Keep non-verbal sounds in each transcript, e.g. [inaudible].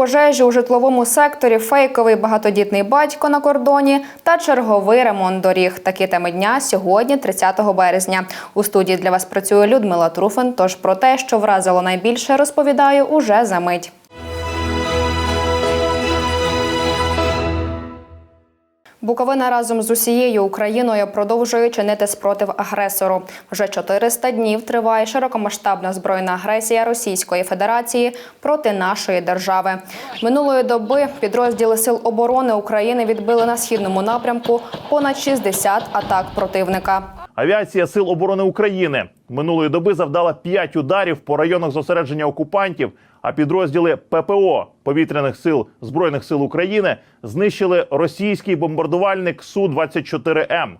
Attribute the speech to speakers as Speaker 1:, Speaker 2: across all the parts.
Speaker 1: Пожежі у житловому секторі, фейковий багатодітний батько на кордоні та черговий ремонт доріг. Такі теми дня сьогодні, 30 березня. У студії для вас працює Людмила Труфен. Тож про те, що вразило найбільше, розповідаю уже за мить. Буковина разом з усією Україною продовжує чинити спротив агресору. Вже 400 днів триває широкомасштабна збройна агресія Російської Федерації проти нашої держави. Минулої доби підрозділи Сил оборони України відбили на східному напрямку понад 60 атак противника.
Speaker 2: Авіація Сил оборони України минулої доби завдала 5 ударів по районах зосередження окупантів. А підрозділи ППО повітряних сил збройних сил України знищили російський бомбардувальник су 24 М.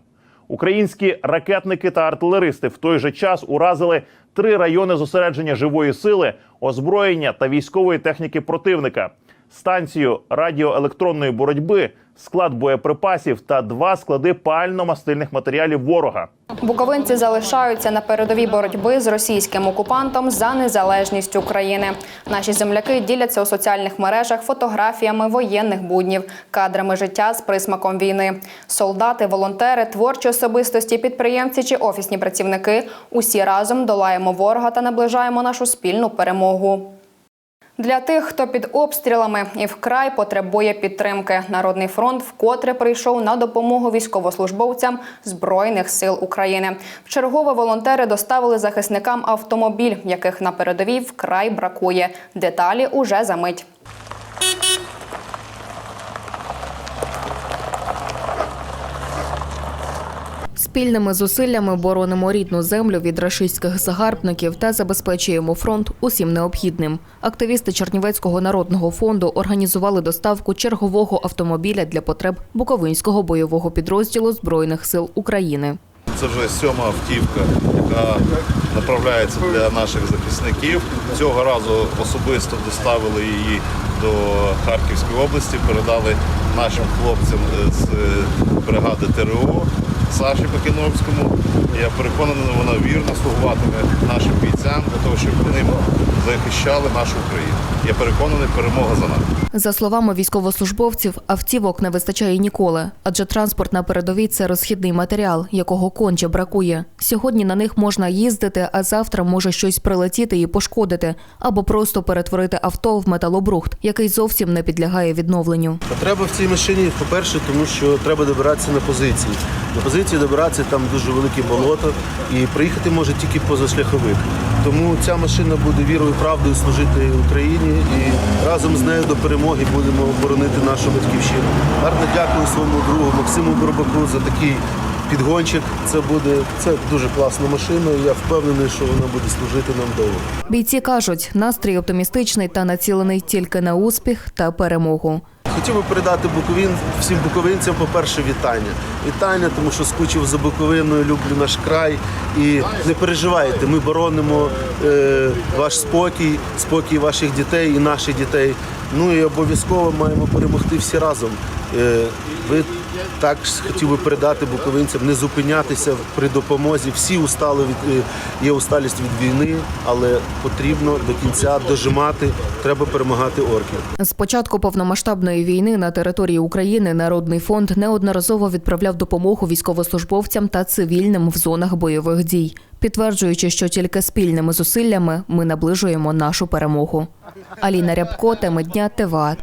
Speaker 2: Українські ракетники та артилеристи в той же час уразили три райони зосередження живої сили, озброєння та військової техніки противника, станцію радіоелектронної боротьби, склад боєприпасів та два склади пально-мастильних матеріалів ворога.
Speaker 1: Буковинці залишаються на передовій боротьби з російським окупантом за незалежність України. Наші земляки діляться у соціальних мережах фотографіями воєнних буднів, кадрами життя з присмаком війни. Солдати, волонтери, творчі особистості, підприємці чи офісні працівники усі разом долаємо ворога та наближаємо нашу спільну перемогу. Для тих, хто під обстрілами і вкрай потребує підтримки, Народний фронт вкотре прийшов на допомогу військовослужбовцям Збройних сил України. Вчергове волонтери доставили захисникам автомобіль, яких на передовій вкрай бракує. Деталі уже за мить.
Speaker 3: Спільними зусиллями боронимо рідну землю від рашистських загарбників та забезпечуємо фронт усім необхідним. Активісти Чернівецького народного фонду організували доставку чергового автомобіля для потреб Буковинського бойового підрозділу Збройних сил України.
Speaker 4: Це вже сьома автівка, яка направляється для наших захисників. Цього разу особисто доставили її до Харківської області, передали нашим хлопцям з бригади ТРО Саші Покіновському. Я переконаний, вона вірно слугуватиме нашим бійцям для того, щоб вони захищали нашу Україну. Я переконаний, перемога за нами.
Speaker 3: За словами військовослужбовців, автівок не вистачає ніколи, адже транспорт на передовій це розхідний матеріал, якого конче бракує. Сьогодні на них можна їздити, а завтра може щось прилетіти і пошкодити, або просто перетворити авто в металобрухт, який зовсім не підлягає відновленню.
Speaker 5: Потреба в цій машині, по-перше, тому що треба добиратися на позиції. На позиції добиратися там дуже велике болото, і приїхати може тільки позашляховик. Тому ця машина буде вірою і правдою служити Україні і разом з нею до перемоги будемо боронити нашу батьківщину. Гарно дякую своєму другу Максиму Горбаку за такий підгончик. Це буде це дуже класна машина. і Я впевнений, що вона буде служити нам довго.
Speaker 3: Бійці кажуть, настрій оптимістичний та націлений тільки на успіх та перемогу.
Speaker 5: Хотів би передати буковин всім буковинцям, по-перше, вітання. Вітання, тому що скучив за Буковиною, люблю наш край. І не переживайте, ми боронимо е, ваш спокій, спокій ваших дітей і наших дітей. Ну і обов'язково маємо перемогти всі разом. Е, ви також хотів би передати буковинцям не зупинятися при допомозі. Всі устали від е, є усталість від війни, але потрібно до кінця дожимати. Треба перемагати орків.
Speaker 3: З початку повномасштабної війни на території України Народний фонд неодноразово відправляв допомогу військовослужбовцям та цивільним в зонах бойових дій, підтверджуючи, що тільки спільними зусиллями ми наближуємо нашу перемогу. Аліна Рябко, теми дня ТВА.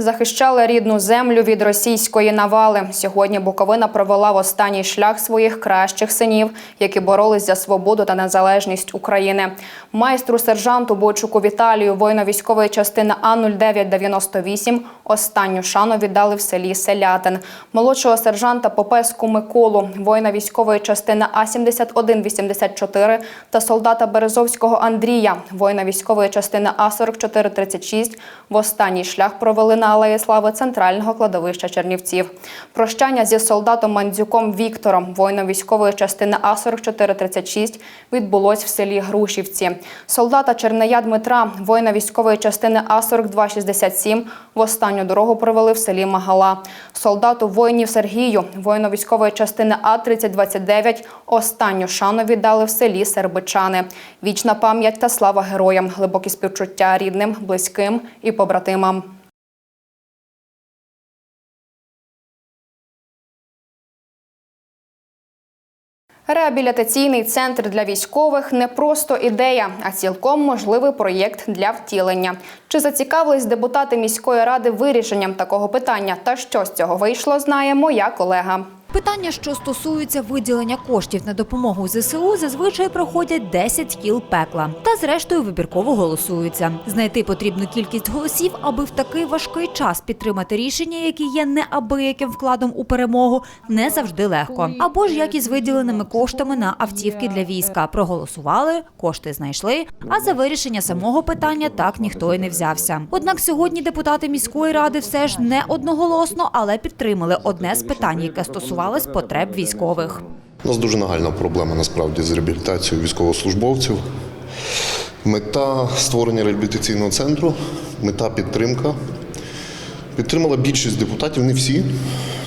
Speaker 1: Захищали рідну землю від російської навали. Сьогодні Буковина провела в останній шлях своїх кращих синів, які боролись за свободу та незалежність України. Майстру сержанту Бойчуку Віталію, воїно-військової частини А 0998 останню шану віддали в селі Селятин. Молодшого сержанта Попеску Миколу, воїна військової частини А 7184 та солдата Березовського Андрія, воїна військової частини А 4436 в останній шлях провели на Алеї Слави центрального кладовища Чернівців. Прощання зі солдатом Мандзюком Віктором, воїном військової частини А4436, відбулось в селі Грушівці. Солдата Чернея Дмитра, воїна військової частини А4267, в останню дорогу провели в селі Магала. Солдату воїнів Сергію, воїну військової частини А3029, останню шану віддали в селі Сербичани. Вічна пам'ять та слава героям, глибокі співчуття рідним, близьким і побратимам. Реабілітаційний центр для військових не просто ідея, а цілком можливий проєкт для втілення. Чи зацікавились депутати міської ради вирішенням такого питання? Та що з цього вийшло, знає моя колега.
Speaker 6: Питання, що стосуються виділення коштів на допомогу ЗСУ, зазвичай проходять 10 кіл пекла. Та зрештою вибірково голосуються. Знайти потрібну кількість голосів, аби в такий важкий час підтримати рішення, які є неабияким вкладом у перемогу, не завжди легко. Або ж як із виділеними коштами на автівки для війська. Проголосували, кошти знайшли. А за вирішення самого питання так ніхто і не взявся. Однак сьогодні депутати міської ради все ж не одноголосно, але підтримали одне з питань, яке стосувалось потреб військових.
Speaker 5: У нас дуже нагальна проблема насправді з реабілітацією військовослужбовців. Мета створення реабілітаційного центру, мета підтримка. Підтримала більшість депутатів, не всі,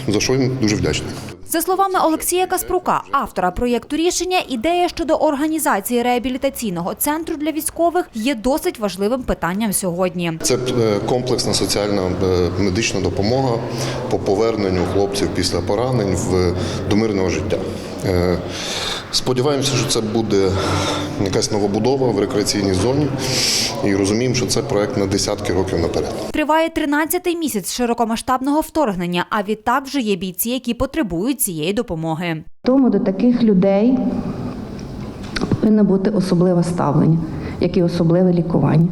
Speaker 5: за що їм дуже вдячний.
Speaker 6: За словами Олексія Каспрука, автора проєкту рішення, ідея щодо організації реабілітаційного центру для військових є досить важливим питанням сьогодні.
Speaker 5: Це е, комплексна соціальна е, медична допомога по поверненню хлопців після поранень в до мирного життя. Е, Сподіваємося, що це буде якась новобудова в рекреаційній зоні, і розуміємо, що це проект на десятки років наперед.
Speaker 6: Триває 13-й місяць широкомасштабного вторгнення. А відтак вже є бійці, які потребують цієї допомоги.
Speaker 7: Тому до таких людей повинно бути особливе ставлення, як і особливе лікування.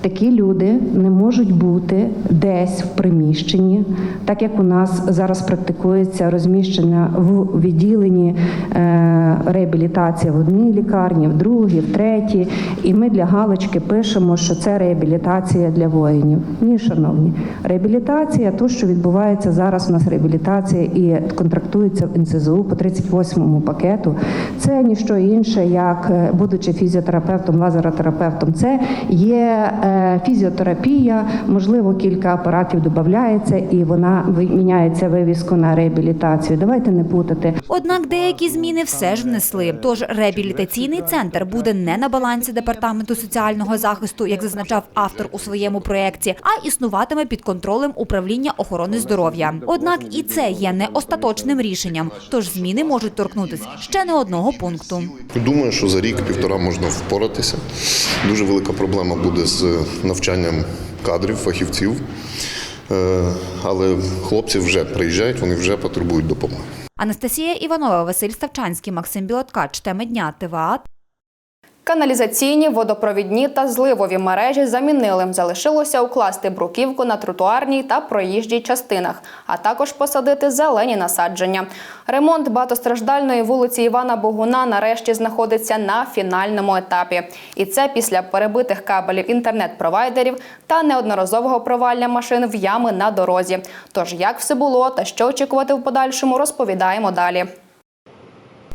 Speaker 7: Такі люди не можуть бути десь в приміщенні, так як у нас зараз практикується розміщення в відділенні е, реабілітація в одній лікарні, в другій, в третій. І ми для галочки пишемо, що це реабілітація для воїнів. Ні, шановні, реабілітація, то, що відбувається зараз, у нас реабілітація і контрактується в НСЗУ по 38-му пакету. Це ніщо інше, як е, будучи фізіотерапевтом, лазеротерапевтом, це є е, фізіотерапія, можливо, кілька апаратів додається, і вона міняється вивіску на реабілітацію. Давайте не путати.
Speaker 6: Однак деякі зміни все ж внесли. Тож реабілітаційний центр буде не на балансі департаменту соціального захисту, як зазначав автор у своєму проєкті, а існуватиме під контролем управління охорони здоров'я. Однак і це є не остаточним рішенням, тож зміни можуть торкнутися ще не одного пункту.
Speaker 5: Думаю, що за рік-півтора можна впоратися. Дуже велика проблема буде з навчанням кадрів, фахівців. Е, Але хлопці вже приїжджають, вони вже потребують допомоги.
Speaker 6: Анастасія Іванова, Василь Ставчанський, Максим Білоткач. Теми дня ТВА
Speaker 1: Каналізаційні, водопровідні та зливові мережі замінили. Залишилося укласти бруківку на тротуарній та проїжджій частинах, а також посадити зелені насадження. Ремонт багатостраждальної вулиці Івана Богуна нарешті знаходиться на фінальному етапі. І це після перебитих кабелів інтернет-провайдерів та неодноразового провалля машин в ями на дорозі. Тож як все було та що очікувати в подальшому, розповідаємо далі.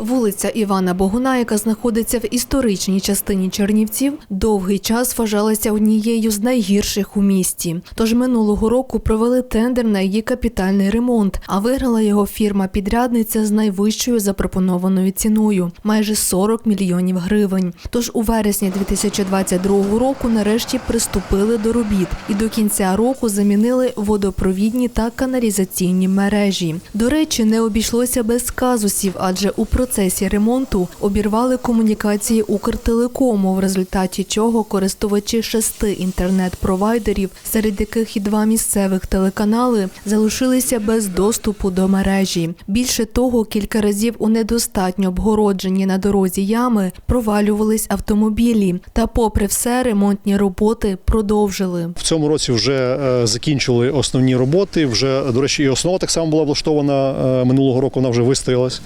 Speaker 8: Вулиця Івана Богуна, яка знаходиться в історичній частині Чернівців, довгий час вважалася однією з найгірших у місті. Тож минулого року провели тендер на її капітальний ремонт, а виграла його фірма-підрядниця з найвищою запропонованою ціною майже 40 мільйонів гривень. Тож у вересні 2022 року нарешті приступили до робіт і до кінця року замінили водопровідні та каналізаційні мережі. До речі, не обійшлося без казусів, адже у процесі ремонту обірвали комунікації Укртелекому, в результаті чого користувачі шести інтернет-провайдерів, серед яких і два місцевих телеканали, залишилися без доступу до мережі. Більше того, кілька разів у недостатньо обгороджені на дорозі ями провалювались автомобілі. Та, попри все, ремонтні роботи продовжили.
Speaker 9: В цьому році вже е, закінчили основні роботи. Вже, до речі, і основа так само була влаштована е, минулого року, вона вже вистоялась.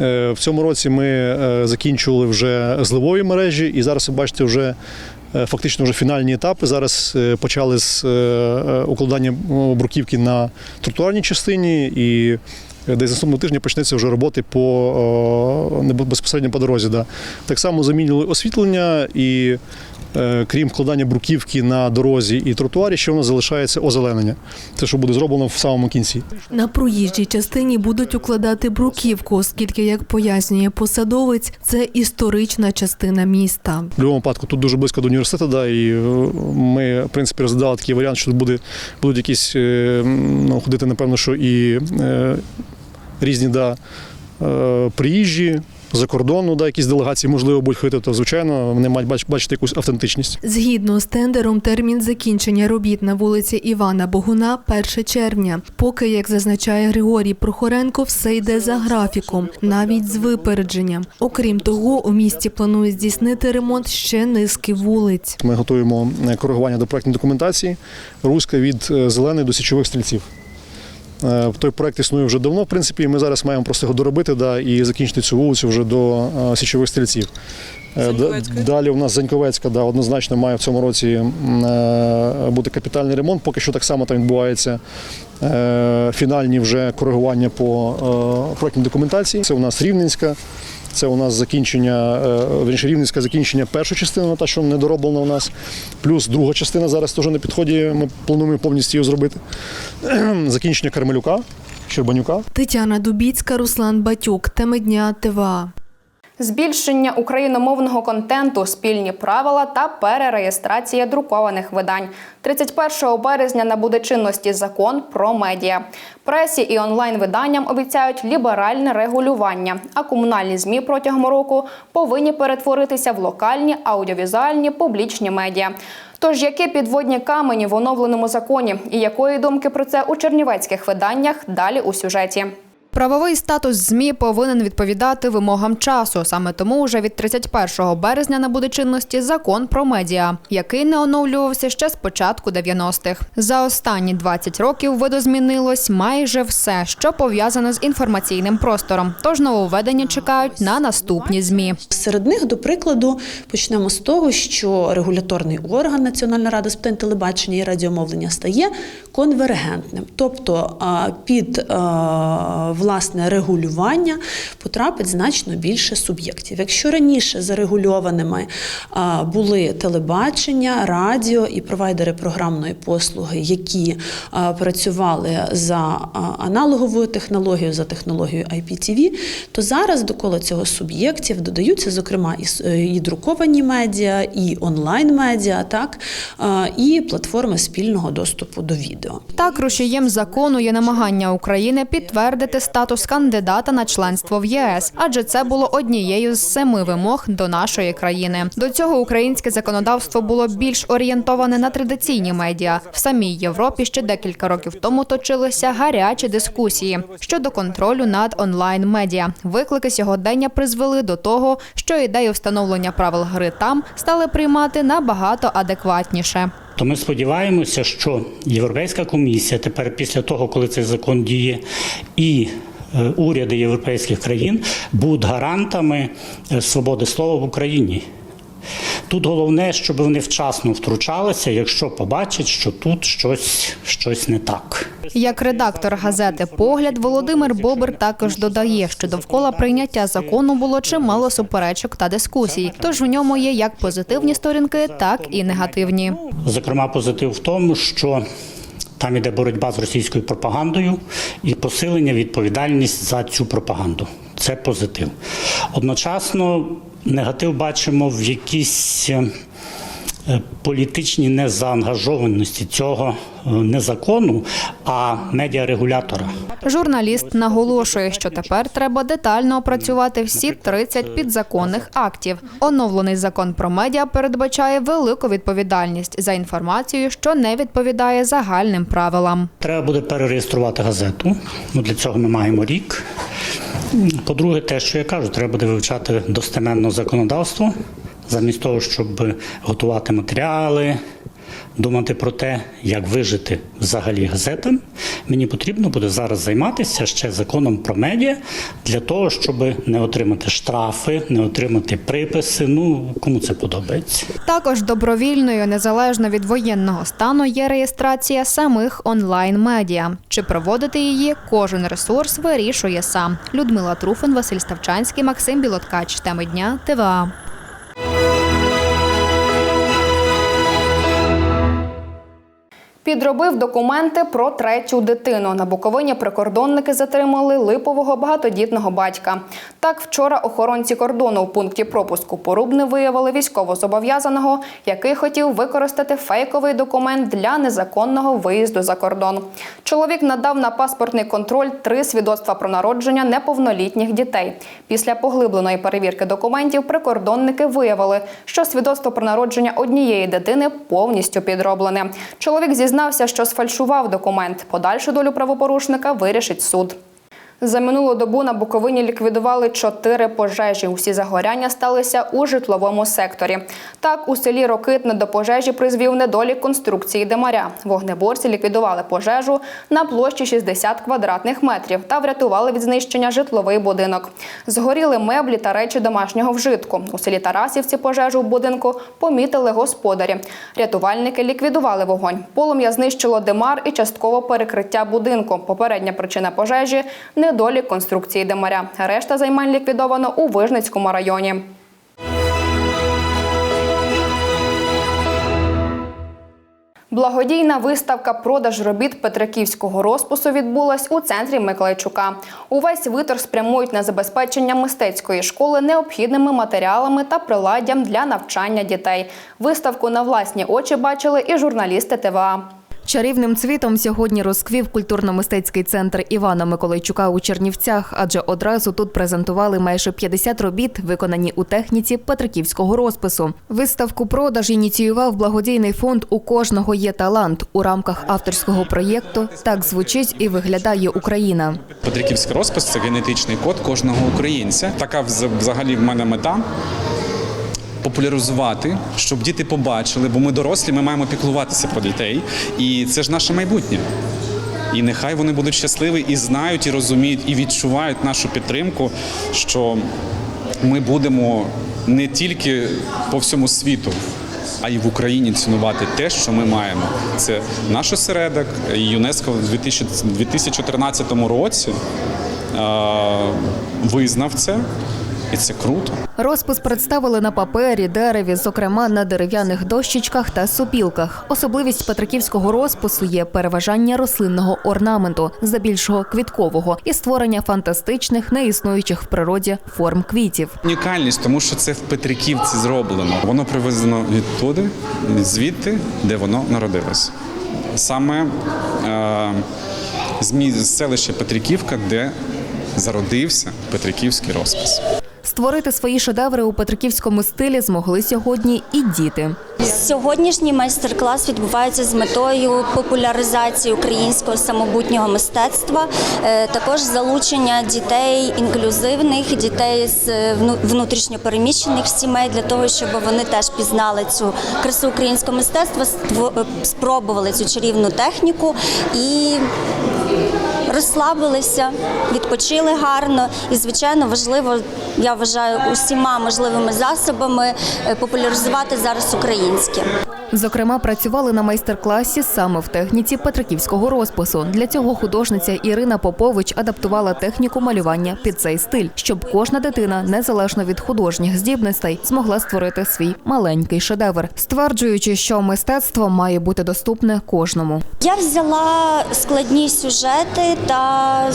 Speaker 9: Е, В цьому році ми е, закінчували вже зливові мережі, і зараз ви бачите вже е, фактично вже фінальні етапи. Зараз почали з укладання бруківки на тротуарній частині і. Е, Десь наступного тижня почнеться вже роботи по о, безпосередньо по дорозі. Да. Так само замінили освітлення і е, крім вкладання бруківки на дорозі і тротуарі, ще у нас залишається озеленення. Це що буде зроблено в самому кінці.
Speaker 8: На проїжджій частині будуть укладати бруківку, оскільки, як пояснює посадовець, це історична частина міста.
Speaker 9: В будь-якому випадку тут дуже близько до університету, да, і е, ми, в принципі, розглядали такий варіант, що тут буде, будуть якісь е, ну, ходити, напевно, що і е, різні да, е, приїжджі. За кордону, да, якісь делегації, можливо, будуть ходити, то звичайно вони мають бач- бачити якусь автентичність.
Speaker 8: Згідно з тендером, термін закінчення робіт на вулиці Івана Богуна 1 червня. Поки, як зазначає Григорій Прохоренко, все йде за графіком, навіть з випередженням. Окрім того, у місті планують здійснити ремонт ще низки вулиць.
Speaker 9: Ми готуємо е, коригування до проектної документації Руська від е, зеленої до січових стрільців. Е, Той проект існує вже давно, в принципі, і ми зараз маємо просто його доробити да, і закінчити цю вулицю вже до е, січових стрільців. Е, Далі у нас Заньковецька, да, однозначно має в цьому році бути капітальний ремонт. Поки що так само там відбувається фінальні вже коригування по проектній документації. Це у нас Рівненська. Це у нас закінчення, е, верніше, рівненське закінчення першої частини, та що не дороблена у нас. Плюс друга частина зараз теж на підході. Ми плануємо повністю її зробити. [clears throat] Закінчення Кармелюка, Щербанюка.
Speaker 8: Тетяна Дубіцька, Руслан Батюк. Теми дня ТВА.
Speaker 10: Збільшення україномовного контенту, спільні правила та перереєстрація друкованих видань. 31 березня набуде чинності закон про медіа. Пресі і онлайн-виданням обіцяють ліберальне регулювання, а комунальні змі протягом року повинні перетворитися в локальні аудіовізуальні публічні медіа. Тож які підводні камені в оновленому законі і якої думки про це у чернівецьких виданнях далі у сюжеті. Правовий статус ЗМІ повинен відповідати вимогам часу. Саме тому уже від 31 березня набуде чинності закон про медіа, який не оновлювався ще з початку 90-х. За останні 20 років видозмінилось майже все, що пов'язане з інформаційним простором. Тож нововведення чекають на наступні змі.
Speaker 11: Серед них, до прикладу, почнемо з того, що регуляторний орган Національна рада з питань телебачення і радіомовлення стає конвергентним, тобто під а, власне регулювання потрапить значно більше суб'єктів. Якщо раніше зарегульованими були телебачення, радіо і провайдери програмної послуги, які працювали за аналоговою технологією, за технологією IPTV, то зараз до кола цього суб'єктів додаються, зокрема, і, е, друковані медіа, і онлайн-медіа, так, і платформи спільного доступу до відео.
Speaker 10: Так, рушієм закону є намагання України підтвердити статус кандидата на членство в ЄС, адже це було однією з семи вимог до нашої країни. До цього українське законодавство було більш орієнтоване на традиційні медіа. В самій Європі ще декілька років тому точилися гарячі дискусії щодо контролю над онлайн медіа. Виклики сьогодення призвели до того, що ідею встановлення правил гри там стали приймати набагато адекватніше.
Speaker 12: То ми сподіваємося, що Європейська комісія тепер, після того, коли цей закон діє, і е, уряди європейських країн будуть гарантами е, свободи слова в Україні. Тут головне, щоб вони вчасно втручалися, якщо побачать, що тут щось, щось не так.
Speaker 10: Як редактор газети Погляд Володимир Бобер також додає, що довкола прийняття закону було чимало суперечок та дискусій. Тож в ньому є як позитивні сторінки, так і негативні.
Speaker 12: Зокрема, позитив в тому, що там іде боротьба з російською пропагандою і посилення відповідальність за цю пропаганду. Це позитив. Одночасно негатив бачимо в якійсь е, е, політичній незаангажованості цього е, не закону, а медіарегулятора.
Speaker 10: Журналіст наголошує, що тепер треба детально опрацювати всі 30 підзаконних актів. Оновлений закон про медіа передбачає велику відповідальність за інформацію, що не відповідає загальним правилам.
Speaker 12: Треба буде перереєструвати газету. Ну, для цього ми маємо рік. По-друге, те, що я кажу, треба буде вивчати достеменно законодавство, замість того, щоб готувати матеріали, думати про те, як вижити взагалі газетам, мені потрібно буде зараз займатися ще законом про медіа для того, щоб не отримати штрафи, не отримати приписи. Ну кому це подобається.
Speaker 1: Також добровільною, незалежно від воєнного стану, є реєстрація самих онлайн-медіа. Чи проводити її кожен ресурс вирішує сам. Людмила Труфин, Василь Ставчанський, Максим Білоткач. Теми дня ТВА. Підробив документи про третю дитину. На Буковині прикордонники затримали липового багатодітного батька. Так, вчора охоронці кордону у пункті пропуску Порубни виявили військовозобов'язаного, який хотів використати фейковий документ для незаконного виїзду за кордон. Чоловік надав на паспортний контроль три свідоцтва про народження неповнолітніх дітей. Після поглибленої перевірки документів прикордонники виявили, що свідоцтво про народження однієї дитини повністю підроблене. Чоловік зізнався, що сфальшував документ. Подальшу долю правопорушника вирішить суд. За минулу добу на Буковині ліквідували чотири пожежі. Усі загоряння сталися у житловому секторі. Так, у селі Рокитне до пожежі призвів недолік конструкції димаря. Вогнеборці ліквідували пожежу на площі 60 квадратних метрів та врятували від знищення житловий будинок. Згоріли меблі та речі домашнього вжитку. У селі Тарасівці пожежу в будинку помітили господарі. Рятувальники ліквідували вогонь. Полум'я знищило димар і частково перекриття будинку. Попередня причина пожежі недолік конструкції димаря. Решта займань ліквідовано у Вижницькому районі. Благодійна виставка продаж робіт Петриківського розпису відбулась у центрі Миколайчука. Увесь витор спрямують на забезпечення мистецької школи необхідними матеріалами та приладдям для навчання дітей. Виставку на власні очі бачили і журналісти ТВА.
Speaker 3: Чарівним цвітом сьогодні розквів культурно-мистецький центр Івана Миколайчука у Чернівцях, адже одразу тут презентували майже 50 робіт, виконані у техніці петриківського розпису. Виставку продаж ініціював благодійний фонд У кожного є талант у рамках авторського проєкту. Так звучить і виглядає Україна.
Speaker 13: Петриківський розпис це генетичний код кожного українця. Така вз- взагалі в мене мета. Популяризувати, щоб діти побачили, бо ми дорослі, ми маємо піклуватися про дітей, і це ж наше майбутнє. І нехай вони будуть щасливі і знають, і розуміють, і відчувають нашу підтримку, що ми будемо не тільки по всьому світу, а й в Україні цінувати те, що ми маємо. Це наш осередок. ЮНЕСКО в 2000 2014 році визнав це, і це круто.
Speaker 3: Розпис представили на папері, дереві, зокрема на дерев'яних дощечках та сопілках. Особливість петриківського розпису є переважання рослинного орнаменту, здебільшого квіткового, і створення фантастичних, неіснуючих в природі форм квітів.
Speaker 13: Унікальність, тому що це в Петриківці зроблено. Воно привезено відтуди, звідти, де воно народилось. Саме е, з з селища Петриківка, де зародився Петриківський розпис.
Speaker 3: Створити свої шедеври у петриківському стилі змогли сьогодні і діти.
Speaker 14: Сьогоднішній майстер-клас відбувається з метою популяризації українського самобутнього мистецтва, е, також залучення дітей інклюзивних, дітей з е, вну- внутрішньопереміщених сімей для того, щоб вони теж пізнали цю красу українського мистецтва, е, спробували цю чарівну техніку і розслабилися, відпочили гарно. І, звичайно, важливо, я вважаю, усіма можливими засобами е, популяризувати зараз українське.
Speaker 3: Зокрема, працювали на майстер-класі саме в техніці петриківського розпису. Для цього художниця Ірина Попович адаптувала техніку малювання під цей стиль, щоб кожна дитина, незалежно від художніх здібностей, змогла створити свій маленький шедевр, стверджуючи, що мистецтво має бути доступне кожному.
Speaker 14: Я взяла складні сюжети та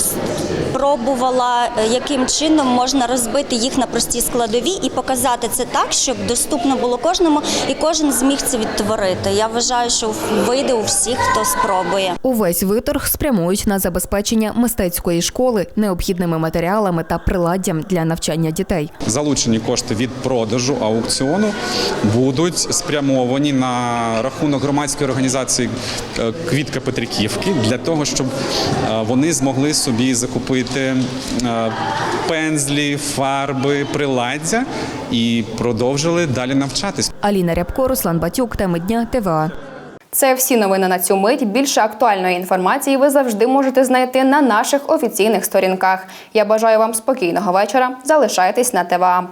Speaker 14: спробувала, е, яким чином можна розбити їх на прості складові і показати це так, щоб доступно було кожному і кожен зміг це відтворити. Я вважаю, що вийде у всіх, хто спробує.
Speaker 3: Увесь виторг спрямують на забезпечення мистецької школи необхідними матеріалами та приладдям для навчання дітей.
Speaker 13: Залучені кошти від продажу аукціону будуть спрямовані на рахунок громадської організації е, Квітка Петриківки для того, щоб е, вони змогли собі закупити е, пензлі, фарби, приладдя і продовжили далі навчатись.
Speaker 3: Аліна Рябко, Руслан Батюк, теми дня ТВА.
Speaker 1: Це всі новини на цю мить. Більше актуальної інформації ви завжди можете знайти на наших офіційних сторінках. Я бажаю вам спокійного вечора. Залишайтесь на ТВА.